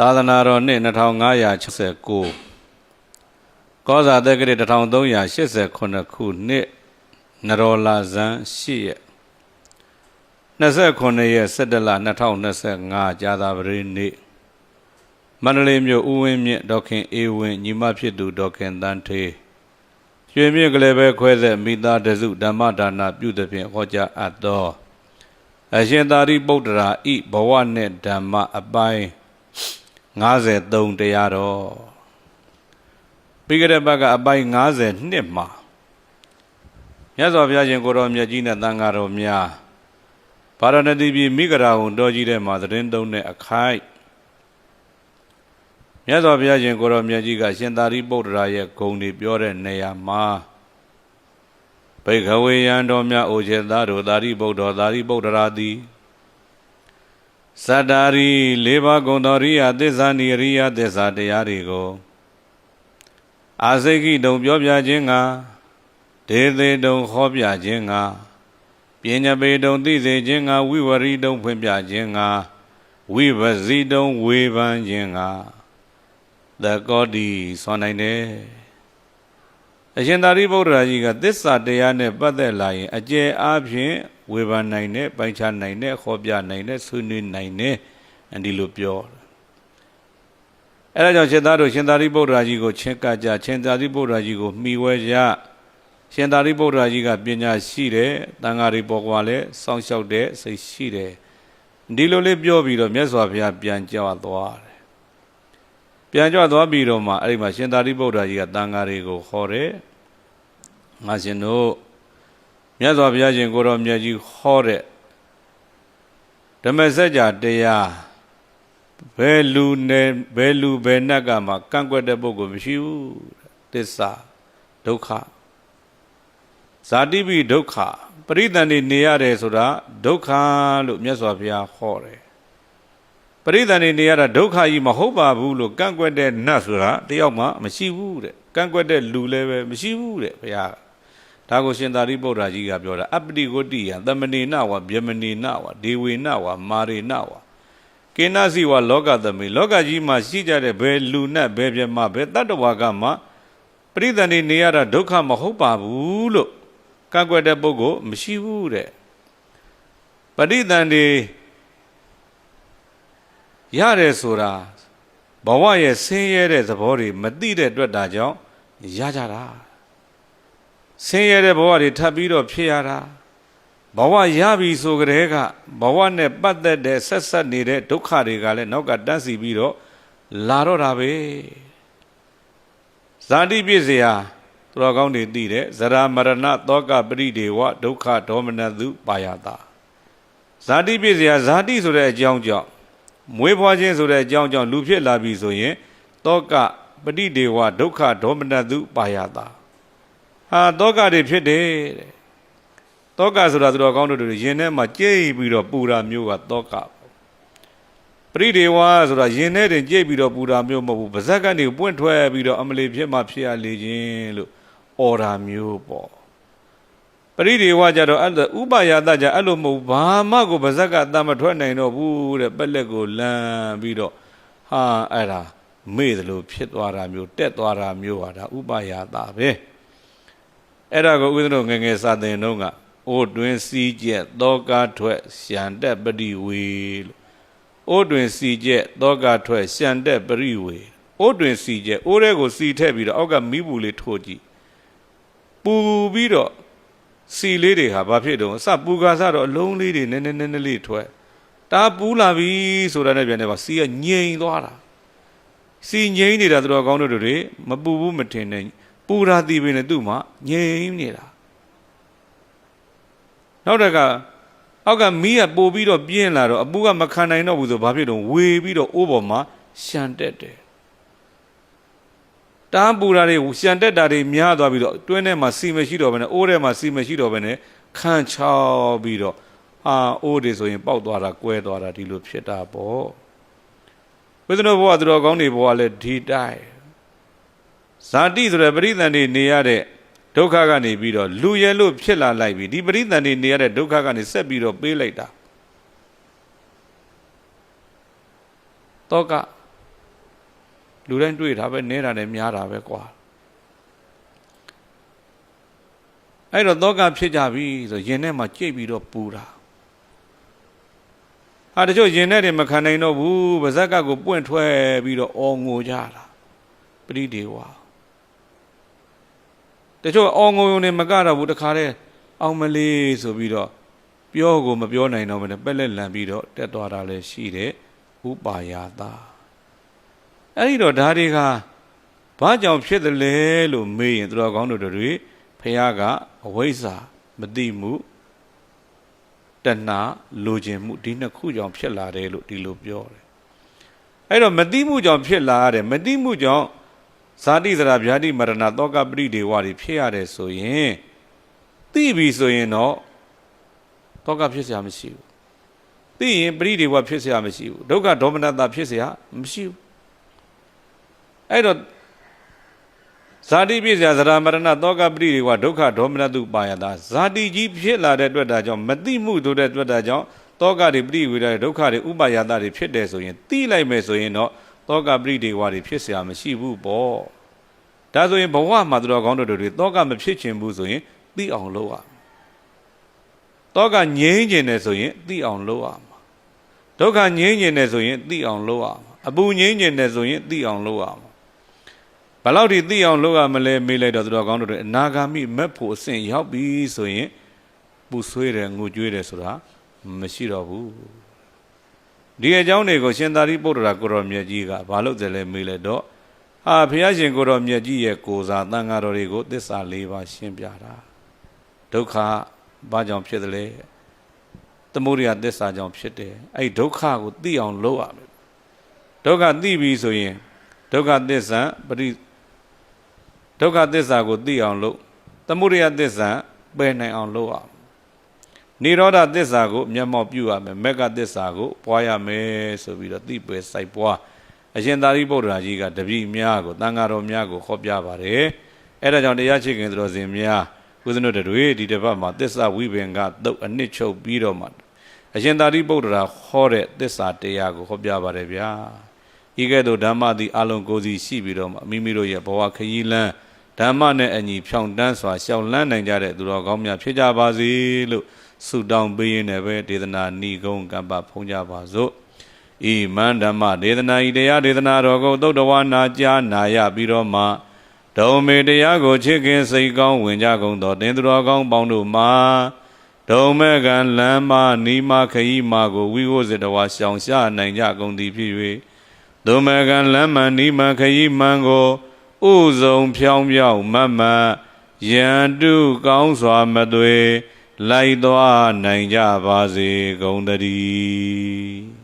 သာသနာတော်နှစ်2569ကောဇာတက္ကရာ1389ခုနှစ်နရောလာဇန်8ရက်29ရက်17လ2025ကြာသာပတေးနေ့မန္တလေးမြို့ဦးဝင်းမြင့်ဒေါက်ခင်အေးဝင်းညီမဖြစ်သူဒေါက်ခင်တန်းထေးရွှေမြင့်ကလေးပဲခွဲသက်မိသားတစုဓမ္မဒါနပြုသဖြင့်ဟောကြားအပ်သောအရှင်သာရိပုတ္တရာဤဘဝနှင့်ဓမ္မအပိုင်း 53တရားတော်ပြီးကြတဲ့ဘက်ကအပိုင်း52မှာမြတ်စွာဘုရားရှင်ကိုတော်မြတ်ကြီးနဲ့တန်ဃာတော်များဗာရဏသီပြည်မိဂရာဝန်တော်ကြီးတဲ့မှာသတင်းသုံးတဲ့အခိုက်မြတ်စွာဘုရားရှင်ကိုတော်မြတ်ကြီးကရှင်သာရိပုတ္တရာရဲ့ဂုဏ်တွေပြောတဲ့နေရာမှာဘိခဝေယံတော်မြတ်အိုချေသားတို့သာရိပုတ္တရာသာရိပုတ္တရာသည် သတ္တာရီ၄ပါးဂုဏ်တော်ရိယသစ္စာနိရိယသစ္စာတရားတွေကိုအာစိကိတုံပြောပြခြင်းကဒေသေတုံဟောပြခြင်းကပညာပေတုံသိစေခြင်းကဝိဝရီတုံဖွင့်ပြခြင်းကဝိပဇိတုံဝေဖန်ခြင်းကသကောတိဆွမ်းနိုင်တယ် အရှင်သာရိပုတ္တရာကြီးကသစ္စာတရားနဲ့ပတ်သက်လာရင်အကျယ်အားဖြင့်ဝေဖန်နိုင်တဲ့ပိုင်းခြားနိုင်တဲ့ခေါ်ပြနိုင်တဲ့ဆွေးနွေးနိုင်တဲ့အဒီလိုပြောအဲဒါကြောင့်ရှင်သားတို့ရှင်သာရိပုတ္တရာကြီးကိုချင်းကကြရှင်သာရိပုတ္တရာကြီးကိုမှီဝဲကြရှင်သာရိပုတ္တရာကြီးကပညာရှိတယ်တန်ဃာတွေပေါ်ကွာလဲစောင့်ရှောက်တဲ့စိတ်ရှိတယ်ဒီလိုလေးပြောပြီးတော့မြတ်စွာဘုရားပြန်ကြွသွားတယ်ပြန်ကြွသွားပြီးတော့မှအဲ့ဒီမှာရှင်သာရိပုတ္တရာကြီးကတန်ဃာတွေကိုခေါ်တယ် ငါရှင်တို့မြတ်စွာဘုရားရှင်ကိုတော်မြတ်ကြီးဟောတဲ့ဓမ္မစကြာတရားဘယ်လူနဲ့ဘယ်လူဘယ်နတ်ကမှကန့်ကွက်တဲ့ပုဂ္ဂိုလ်မရှိဘူးတစ္ဆာဒုက္ခဇာတိပိဒုက္ခပရိသန်နေနေရတယ်ဆိုတာဒုက္ခလို့မြတ်စွာဘုရားဟောတယ်ပရိသန်နေနေရတာဒုက္ခကြီးမဟုတ်ပါဘူးလို့ကန့်ကွက်တဲ့နတ်ဆိုတာတယောက်မှမရှိဘူးတဲ့ကန့်ကွက်တဲ့လူလည်းပဲမရှိဘူးတဲ့ဘုရား ဒါကိုရှင်သာရိပုတ္တရာကြီးကပြောတာအပတိကိုတိယသမဏေနဝဗျမဏေနဝဒေဝေနဝမာရေနဝကိနစီဝလောကသမိလောကကြီးမှာရှိကြတဲ့ဘယ်လူနဲ့ဘယ်ပြမဘယ်တတ္တဝါကမှပရိသန္တိနေရတာဒုက္ခမဟုတ်ပါဘူးလို့ကန့်ကွက်တဲ့ပုဂ္ဂိုလ်မရှိဘူးတဲ့ပရိသန္တိရတယ်ဆိုတာဘဝရဲ့ဆင်းရဲတဲ့သဘောတွေမသိတဲ့အတွက်ဒါကြောင့်ရကြတာ ဆင်းရဲတဲ့ဘဝတွေထပ်ပြီးတော့ဖြစ်ရတာဘဝရပြီဆိုကြတဲ့ကဘဝနဲ့ပတ်သက်တဲ့ဆက်ဆက်နေတဲ့ဒုက္ခတွေကလည်းနောက်ကတန်းစီပြီးတော့လာတော့တာပဲဇာတိပြည့်စရာသူတော်ကောင်းတွေသိတယ်ဇရာမရဏတောကပရိဒေဝဒုက္ခဒေါမနတုပါယတာဇာတိပြည့်စရာဇာတိဆိုတဲ့အကြောင်းကြောင့်မွေးဖွားခြင်းဆိုတဲ့အကြောင်းကြောင့်လူဖြစ်လာပြီဆိုရင်တောကပရိဒေဝဒုက္ခဒေါမနတုပါယတာ ဟာတောကတွေဖြစ်တယ်တဲ့တောကဆိုတာသူတော်ကောင်းတို့တွေရင်ထဲမှာကြိတ်ပြီးတော့ပူတာမျိုးကတောကပရိဒေဝဆိုတာရင်ထဲတင်ကြိတ်ပြီးတော့ပူတာမျိုးမဟုတ်ဘူးပါဇက်ကနေပွင့်ထွက်ပြီးတော့အမလီဖြစ်မှဖြစ်ရလေခြင်းလို့အော်တာမျိုးပေါ့ပရိဒေဝကြတော့အဲ့ဥပယတကြအဲ့လိုမဟုတ်ဘာမှကိုပါဇက်ကအတမထွက်နိုင်တော့ဘူးတဲ့ပက်လက်ကိုလမ်းပြီးတော့ဟာအဲ့ဒါမေ့တယ်လို့ဖြစ်သွားတာမျိုးတက်သွားတာမျိုးဟာဒါဥပယတပဲ အဲ့ဒါကိုဦးဇင်းတို့ငငယ်စာသင်တော့ကအိုးတွင်စီးကျက်သောကားထွက်ရှံတက်ပရိဝေလို့အိုးတွင်စီးကျက်သောကားထွက်ရှံတက်ပရိဝေအိုးတွင်စီးကျက်အိုးထဲကိုစီထည့်ပြီးတော့အောက်ကမိဘူးလေးထိုးကြည့်ပူပြီးတော့စီလေးတွေဟာဘာဖြစ်တုံးအစပူကားစတော့အလုံးလေးတွေနည်းနည်းနည်းနည်းလေးထွက်တာပူလာပြီဆိုတာနဲ့ပြန်နေပါစီကငြိမ်သွားတာစီငြိမ်နေတာသူတော်ကောင်းတို့တွေမပူဘူးမထင်နဲ့ ပူရာတီပင်နဲ့သူ့မှာငြိမ်နေတာနောက်တကအောက်ကမီးကပို့ပြီးတော့ပြင်းလာတော့အပူကမခံနိုင်တော့ဘူးဆိုဘာဖြစ်တော့ဝေပြီးတော့အိုးပေါ်မှာရှန်တက်တယ်တန်းပူတာတွေရှန်တက်တာတွေများသွားပြီးတော့တွင်းထဲမှာစီမရှိတော့ဘဲနဲ့အိုးထဲမှာစီမရှိတော့ဘဲနဲ့ခန့်ချောက်ပြီးတော့အာအိုးတွေဆိုရင်ပေါက်သွားတာကွဲသွားတာဒီလိုဖြစ်တာပေါ့ဝိသနဘဝသူတော်ကောင်းတွေဘဝလည်းဒီတိုင်း ဇာတိဆိုတဲ့ပရိသန်တွေနေရတဲ့ဒုက္ခကနေပြီးတော့လူရဲလို့ဖြစ်လာလိုက်ပြီဒီပရိသန်တွေနေရတဲ့ဒုက္ခကနေဆက်ပြီးတော့ပေးလိုက်တာတောကလူတိုင်းတွေ့တာပဲနဲတာနဲ့များတာပဲကွာအဲ့တော့တောကဖြစ်ကြပြီဆိုရင်ထဲမှာကြိတ်ပြီးတော့ပူတာဟာတချို့ရင်ထဲတွေမခံနိုင်တော့ဘူးပါဇက်ကကိုပွင့်ထွက်ပြီးတော့အော်ငိုကြတာပရိဒေဝ တချို့အော်ငိုုံနေမကတော့ဘူးတခါတည်းအောင်မလေးဆိုပြီးတော့ပြောကိုမပြောနိုင်တော့ဘဲနဲ့ပက်လက်လန်ပြီးတော့တက်သွားတာလည်းရှိတယ်ဥပါယတာအဲ့ဒီတော့ဒါတွေကဘာကြောင့်ဖြစ်တယ်လဲလို့မေးရင်သူတော်ကောင်းတို့တွေဖះကအဝိဇ္ဇာမသိမှုတဏှာလိုချင်မှုဒီနှစ်ခုကြောင့်ဖြစ်လာတယ်လို့ဒီလိုပြောတယ်အဲ့တော့မသိမှုကြောင့်ဖြစ်လာရတယ်မသိမှုကြောင့် ဇာတိဇရာဗျာတိမရဏတောကပရိဒေဝတွေဖြစ်ရတယ်ဆိုရင်သိပြီဆိုရင်တော့တောကဖြစ်เสียမရှိဘူးသိရင်ပရိဒေဝဖြစ်เสียမရှိဘူးဒုက္ခဒေါမနတာဖြစ်เสียမရှိဘူးအဲ့တော့ဇာတိပြည့်စရာသရမရဏတောကပရိဒေဝဒုက္ခဒေါမနတုပါယတာဇာတိကြီးဖြစ်လာတဲ့အတွက်ဒါကြောင့်မတိမှုတို့တဲ့အတွက်ဒါကြောင့်တောကတွေပရိဝေဒတွေဒုက္ခတွေဥပါယတာတွေဖြစ်တယ်ဆိုရင်တိလိုက်မယ်ဆိုရင်တော့ တောကပရိဒေဝတွေဖြစ်เสียမရှိဘူးပေါ့ဒါဆိုရင်ဘဝမှာသူတော်ကောင်းတို့တွေတောကမဖြစ်ချင်ဘူးဆိုရင်သိအောင်လုပ်ရတောကငြိမ်းကျင်တယ်ဆိုရင်သိအောင်လုပ်ရမှာဒုက္ခငြိမ်းကျင်တယ်ဆိုရင်သိအောင်လုပ်ရမှာအပူငြိမ်းကျင်တယ်ဆိုရင်သိအောင်လုပ်ရမှာဘယ်လောက်ထိသိအောင်လုပ်ရမလဲမေးလိုက်တော့သူတော်ကောင်းတို့တွေအနာဂါမိမက်ဖို့အဆင့်ရောက်ပြီဆိုရင်ပူဆွေးတယ်ငိုကြွေးတယ်ဆိုတာမရှိတော့ဘူး ဒီအကြောင်းတွေကိုရှင်သာရိပုတ္တရာကိုရောမြတ်ကြီးကဘာလို့တယ်လဲမေးလိုက်တော့ဟာဘုရားရှင်ကိုရောမြတ်ကြီးရဲ့ကိုစားတန်ဃာတော်တွေကိုသစ္စာ၄ပါးရှင်းပြတာဒုက္ခဘာကြောင့်ဖြစ်တယ်လဲသမုဒိယသစ္စာကြောင့်ဖြစ်တယ်အဲ့ဒုက္ခကိုသိအောင်လုပ်ရမယ်ဒုက္ခသိပြီဆိုရင်ဒုက္ခသစ္စာပရိဒုက္ခသစ္စာကိုသိအောင်လုပ်သမုဒိယသစ္စာပယ်နိုင်အောင်လုပ်ရမယ် နိရောဓသစ္စာကိုမျက်မှောက်ပြုရမယ်မက္ကသစ္စာကိုပွားရမယ်ဆိုပြီးတော့သိပွေစိုက်ပွားအရှင်သာရိပုတ္တရာကြီးကတပည့်များကိုတန်ဃာတော်များကိုဟောပြပါတယ်အဲဒါကြောင့်တရားချစ်ခင်သူတော်စင်များကုသနုတတွေဒီတစ်ပတ်မှာသစ္စာဝိပင်ကတုတ်အနှစ်ချုပ်ပြီးတော့မှအရှင်သာရိပုတ္တရာဟောတဲ့သစ္စာတရားကိုဟောပြပါတယ်ဗျာဤကဲ့သို့ဓမ္မသည်အလုံးကိုယ်စီရှိပြီးတော့မှမိမိတို့ရဲ့ဘဝခရီးလမ်းဓမ္မနဲ့အညီဖြောင့်တန်းစွာရှောင်လန်းနိုင်ကြတဲ့သူတော်ကောင်းများဖြစ်ကြပါစေလို့ ဆုတောင်းပေးရင်းနဲ့ပဲဒေသနာဏီကုံကပ္ပဖုံးကြပါစို့ဤမန္ဓမ္မဒေသနာဤတရားဒေသနာတော်ကိုသုတ်တော်ဝါနာကြားနာရပြီးတော့မှဒုံမေတရားကိုချစ်ခင်စိတ်ကောင်းဝင်ကြကုန်သောတင်သူတော်ကောင်းပေါင်းတို့မှာဒုံမဲ့ကံလမ်းမနီမခရီးမာကိုဝိဝုဇတဝါရှောင်ရှားနိုင်ကြကုန်သည်ဖြစ်၍ဒုံမဲ့ကံလမ်းမနီမခရီးမှန်ကိုဥဆုံးဖြောင်းပြောင်းမတ်မတ်ယံတုကောင်းစွာမသွေ လိုက်သွားနိုင်ကြပါစေကုန်တည်း